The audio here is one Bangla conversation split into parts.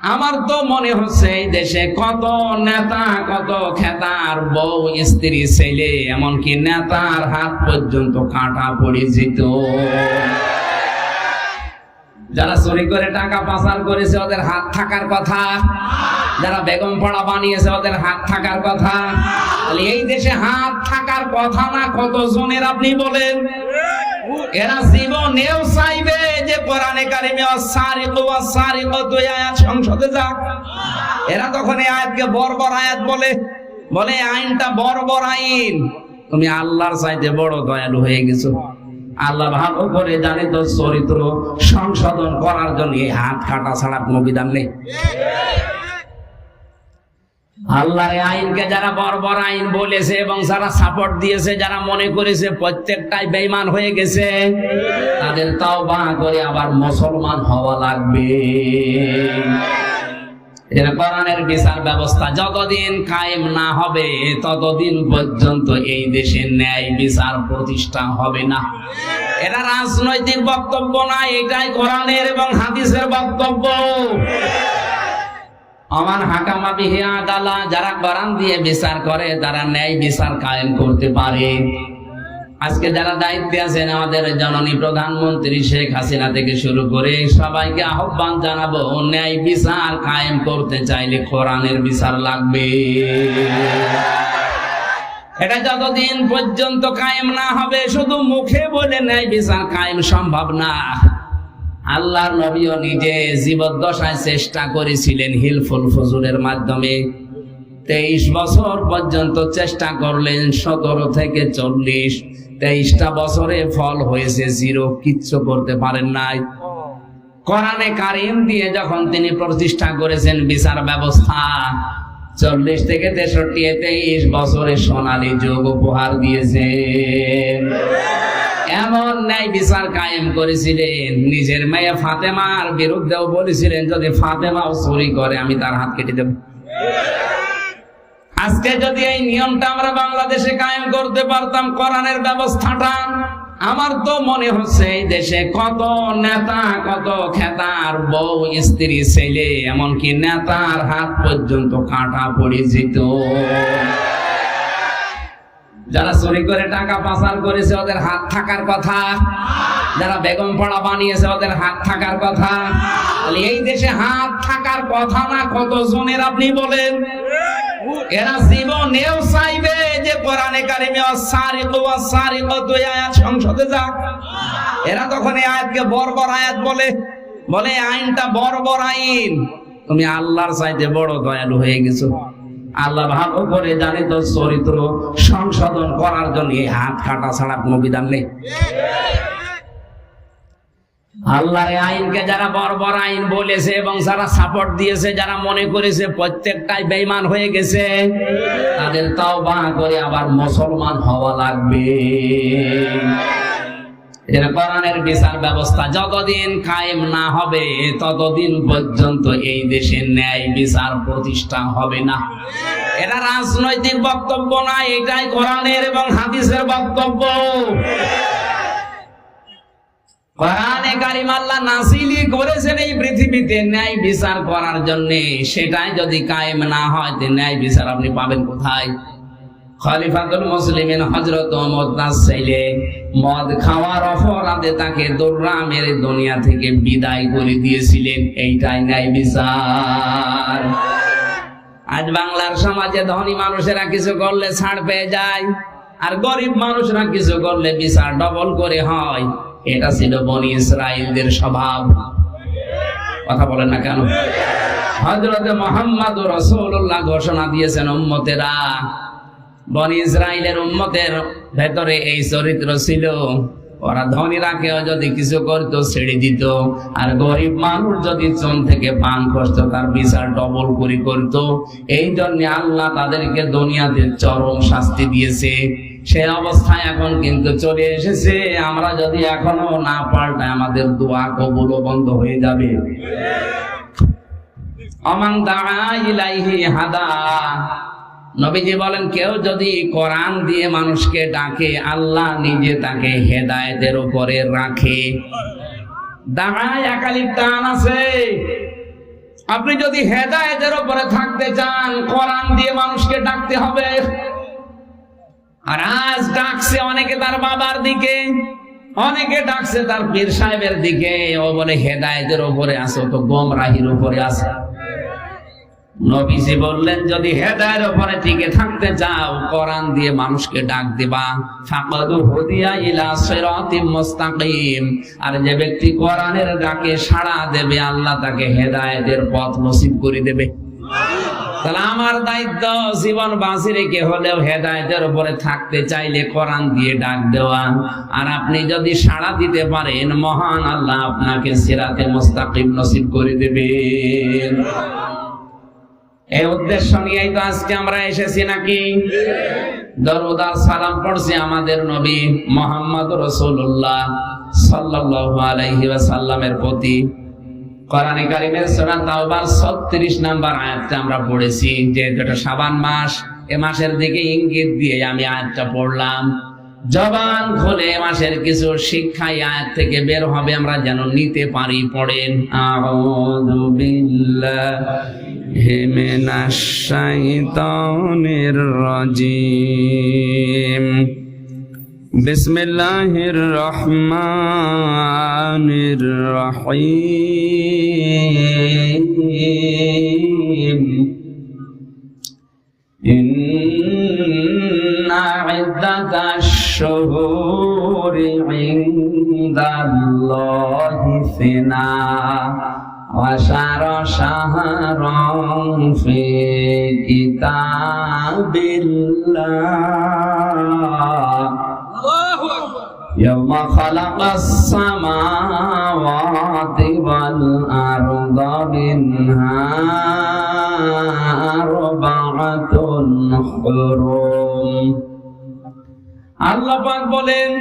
আমার তো মনে হচ্ছে এই দেশে কত নেতা, কত খেতার বউ, স্ত্রী, ছেলে, এমনকি নেতার হাত পর্যন্ত কাটা পরিচিত। যারা চুরি করে টাকা পাচার করেছে, ওদের হাত থাকার কথা। যারা বেগম পড়া বানিয়েছে, ওদের হাত থাকার কথা। এই দেশে হাত থাকার কথা না কত জনের আপনি বলেন? এরা জীবনেও চাইবে যে কোরআনে কারিমে অসারিক অসারিক দুই আয়াত সংসদে যাক। এরা তখন এই আয়াতকে বর্বর আয়াত বলে। বলে আইনটা বর্বর আইন। তুমি আল্লাহর চাইতে বড় দয়ালু হয়ে গেছো। আল্লাহ ভালো করে জানে তো চরিত্র সংশোধন করার জন্য এই হাত কাটা ছাড়া কোনো বিধান নেই। আল্লাহর এই আইনকে যারা বর্বর আইন বলেছে এবং যারা সাপোর্ট দিয়েছে, যারা মনে করেছে প্রত্যেকটাই বেইমান হয়ে গেছে, তাদের তাও বা করে আবার মুসলমান হওয়া লাগবে। এর বিচার ব্যবস্থা যতদিন কায়েম না হবে, ততদিন পর্যন্ত এই দেশে ন্যায় বিচার প্রতিষ্ঠা হবে না। এটা রাজনৈতিক বক্তব্য না, এটাই কোরআনের এবং হাদিসের বক্তব্য। আমার হাকামা বিহে আদালা, যারা কোরআন দিয়ে বিচার করে, তারা ন্যায় বিচার কায়েম করতে পারে। আজকে যারা দায়িত্বে আছেন, আমাদের জননী প্রধানমন্ত্রী শেখ হাসিনা থেকে শুরু করে সবাইকে আহ্বান জানাব, ন্যায় বিচার কায়েম করতে চাইলে কোরআনের বিচার লাগবে। এটা যতদিন পর্যন্ত কায়েম না হবে, শুধু মুখে বলে ন্যায় বিচার কায়েম সম্ভব না। আল্লাহর নবীও নিজে জীবদ্দশায় চেষ্টা করেছিলেন হিলফুল ফজুরের মাধ্যমে। তেইশ বছর পর্যন্ত চেষ্টা করলেন, সতেরো থেকে চল্লিশ। তেইশটা বছরে ফল হয়েছে, জিরো কিচ্ছু করতে পারেন নাই। কোরআনে কারিম দিয়ে যখন তিনি প্রতিষ্ঠা করেছেন বিচার ব্যবস্থা, চল্লিশ থেকে তেষট্টি তেইশ বছরে সোনালী যুগ উপহার দিয়েছেন। এমন ন্যায় বিচার কায়েম করেছিলেন। নিজের মেয়ে ফাতেমার বিরুদ্ধেও বলেছিলেন, যদি ফাতেমাও চুরি করে, আমি তার হাত কেটে দেব। আজকে যদি এই নিয়মটা আমরা বাংলাদেশে কায়েম করতে পারতাম, কোরআনের ব্যবস্থাটা, আমার তো মনে হচ্ছে এই দেশে কত নেতা, কত খেতার বউ, স্ত্রী, ছেলে, এমনকি নেতার হাত পর্যন্ত কাটা পড়ে যেত। যারা চুরি করে টাকা পাচার করেছে, ওদের হাত থাকার কথা। যারা বেগম পড়া বানিয়েছে, ওদের হাত থাকার কথা। এই দেশে হাত থাকার কথা না কত জনের আপনি বলেন? এরা জীবনেও চাইবে যে কোরআনে কারিমে অসারিক দুই আয়াত সংসদে যাক। এরা তখন এই আয়াতকে বর্বর আয়াত বলে। বলে, আইনটা বর্বর আইন। তুমি আল্লাহর চাইতে বড় দয়ালু হয়ে গেছো। আল্লাহ ভালো করে জানে তো চরিত্র সংশোধন করার জন্য এই হাত কাটা ছাড়া কোনো বিধান নেই। আল্লাহর আইনকে যারা বর্বর আইন বলেছে এবং যারা সাপোর্ট দিয়েছে, যারা মনে করেছে প্রত্যেকটাই বেইমান হয়ে গেছে, তাদের তাও বা করে আবার মুসলমান হওয়া লাগবে। এর বিচার ব্যবস্থা যতদিন কায়েম না হবে, ততদিন পর্যন্ত এই দেশে ন্যায় বিচার প্রতিষ্ঠা হবে না। এটা রাজনৈতিক বক্তব্য না, এটাই কোরআনের এবং হাদিসের বক্তব্য। করেছেন এই পৃথিবীতে ন্যায় বিচার করার জন্য। সেটাই যদি কায়েম না হয় ন্যায় বিচার আপনি পাবেন কোথায়? খলিফাতুল মুসলিমিন ওমর তার ছেলে মদ খাওয়ার অপরাধে তাকে দৌড়া মেরে দুনিয়া থেকে বিদায় করে দিয়েছিলেন। এইটাই ন্যায় বিচার। আজ বাংলার সমাজে ধনী মানুষেরা কিছু করলে ছাড় পেয়ে যায়, আর গরিব মানুষরা কিছু করলে বিচার ডবল করে হয়। এটা ছিল বনি ইসরায়েলদের স্বভাব। কথা বলেন না কেন? হজরতে মোহাম্মদ রসুল্লাহ ঘোষণা দিয়েছেন উম্মতেরা বনি ইসরায়েলের উম্মতের ভেতরে এই চরিত্র ছিল। ওরা ধনীরা কেউ যদি কিছু করতো ছেড়ে দিত। আর গরিব মানুষ যদি চন থেকে পান করতো তার বিচার ডবল করে করত। এই জন্য আল্লাহ তাদেরকে দুনিয়াতে চরম শাস্তি দিয়েছে। সে অবস্থায় এখন কিন্তু চলে এসেছে। আমরা যদি এখনও না পাল্টাই আমাদের দোয়া কবুল বন্ধ হয়ে যাবে। অমাং দাঁড়া ইলাইহি হাদা। নবীজি বলেন, কেউ যদি কোরআন দিয়ে মানুষকে ডাকে, আল্লাহ নিজে তাকে হেদায়েতের উপরে রাখে। আপনি যদি হেদায়েতের উপরে থাকতে চান, কোরআন দিয়ে মানুষকে ডাকতে হবে। আর আজ ডাকছে অনেকে তার বাবার দিকে, অনেকে ডাকছে তার পীর সাহেবের দিকে। ও বলে, হেদায়েতের উপরে আসো তো গোমরাহির উপরে আসে নবীজি বললেন, যদি হেদায়ের উপরে টিকে থাকতে চাও, কোরআন দিয়ে মানুষকে ডাক দিবা। ফাকাদু হুদিয়া ইলা সিরাতিম মুস্তাকিম। আর যে ব্যক্তি কোরআনের ডাকে সাড়া দেবে, আল্লাহ তাকে হেদায়েতের পথ নসিব করে দেবে। তাহলে আমার দায়িত্ব জীবন বাঁচি রেখে হলেও হেদায়েতের উপরে থাকতে চাইলে কোরআন দিয়ে ডাক দেওয়া। আর আপনি যদি সাড়া দিতে পারেন, মহান আল্লাহ আপনাকে সিরাতে মুস্তাকিম নসিব করে দেবেন। এই উদ্দেশ্য নিয়েই তো আজকে আমরা এসেছি নাকি? দরুদার সালাম পড়ছি আমাদের নবী মোহাম্মদ রসুল্লাহ সাল্লাল্লাহু আলাইহি ওয়াসাল্লামের প্রতি। কোরআনে কারিমের সূরা তাওবার 36 নাম্বার আয়াতটা আমরা পড়েছি যে শাবান মাস, এ মাসের দিকে ইঙ্গিত দিয়ে আমি পড়লাম। জবান মাসের কিছু থেকে বের হবে, আমরা যেন নিতে পারি, পড়েন। من الشيطان الرجيم بسم الله الرحمن الرحيم إن عدة الشهور عند الله ثنا عشر شهرا في كتاب الله يوم خلق السماوات والأرض منها أربعة حرم আল্লাহ পাক বলেন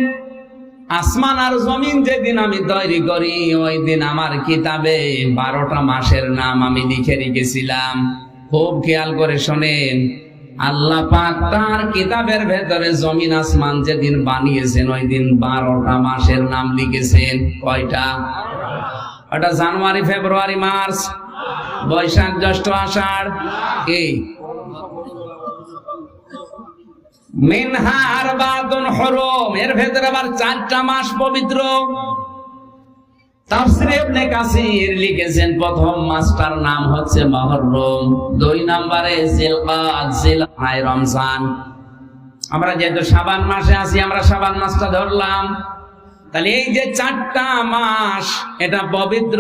আসমান আর জমিন যেদিন আমি তৈরি করি ওই দিন আমার কিতাবে বারোটা মাসের নাম আমি লিখে রেখেছিলাম। খুব খেয়াল করে শোনেন, আল্লাহ পাক তার কিতাবের ভেতরে জমিন আসমান যেদিন বানিয়েছেন ওই দিন বারোটা মাসের নাম লিখেছেন। কয়টা? ওটা জানুয়ারি, ফেব্রুয়ারি, মার্চ, বৈশাখ, জ্যৈষ্ঠ, আষাঢ়। এই মিনহা এর আবার চারটা মাস পবিত্র। লিখেছেন, প্রথম নাম হচ্ছে দুই নম্বরে রমজান। আমরা যেহেতু শাবান মাসে আছি, আমরা শাবান মাসটা ধরলাম। তাহলে এই যে চারটা মাস, এটা পবিত্র,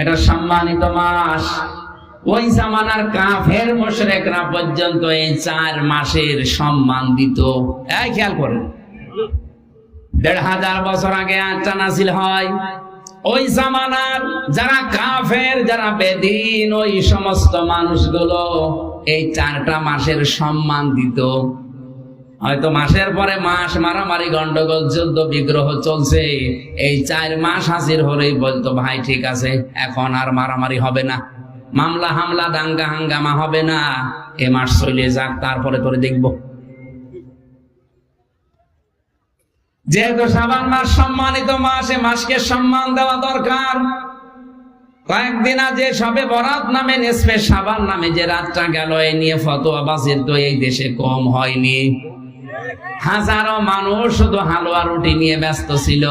এটা সম্মানিত মাস। ওই জামানার কাফের মোশরেকরা পর্যন্ত এই চার মাসের সম্মান দিত। এই খেয়াল করেন। দেড় হাজার বছর আগে আটটা নাসিল হয়। ওই জামানার যারা কাফের, যারা বেদিন, ওই সমস্ত মানুষগুলো এই চারটা মাসের সম্মান দিত। হয়তো মাসের পরে মাস মারামারি, গন্ডগোল, যুদ্ধ, বিগ্রহ চলছে। এই চার মাস হাসির হলেই বলতো, ভাই, ঠিক আছে, এখন আর মারামারি হবে না। মামলা, হামলা, দাঙ্গা, হাঙ্গামা হবে না। এ মাস চলে যাক, তারপরে তোরে দেখব। যেহেতু সাবান মাস সম্মানিত মাস, এ মাসকে সম্মান দেওয়া দরকার। কয়েকদিন আগে সবে বরাত নামে নেসপে সাবান নামে যে রাতটা গেল, এ নিয়ে ফতোয়া বাসির তো এই দেশে কম হয়নি। হাজারো মানুষ শুধু হালুয়া রুটি নিয়ে ব্যস্ত ছিল।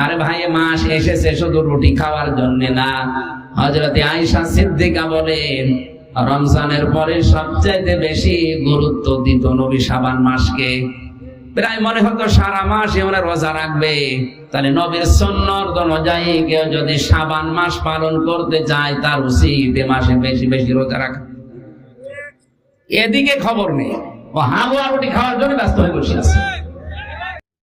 আরে ভাই মাস এসেছে শুধু রুটি খাওয়ার জন্য না। হজরতে আয়েশা সিদ্দিকা বলেন, রমজানের পরে সবচাইতে বেশি গুরুত্ব দিত নবী সাবান মাসকে। প্রায় মনে হতো সারা মাস এমন রোজা রাখবে। তাহলে নবীর সন্ন্যর অনুযায়ী কেউ যদি সাবান মাস পালন করতে চায়, তার উচিত এ মাসে বেশি বেশি রোজা রাখা। এদিকে খবর নেই। ও হালুয়া রুটি খাওয়ার জন্য ব্যস্ত হয়ে বসে আছে।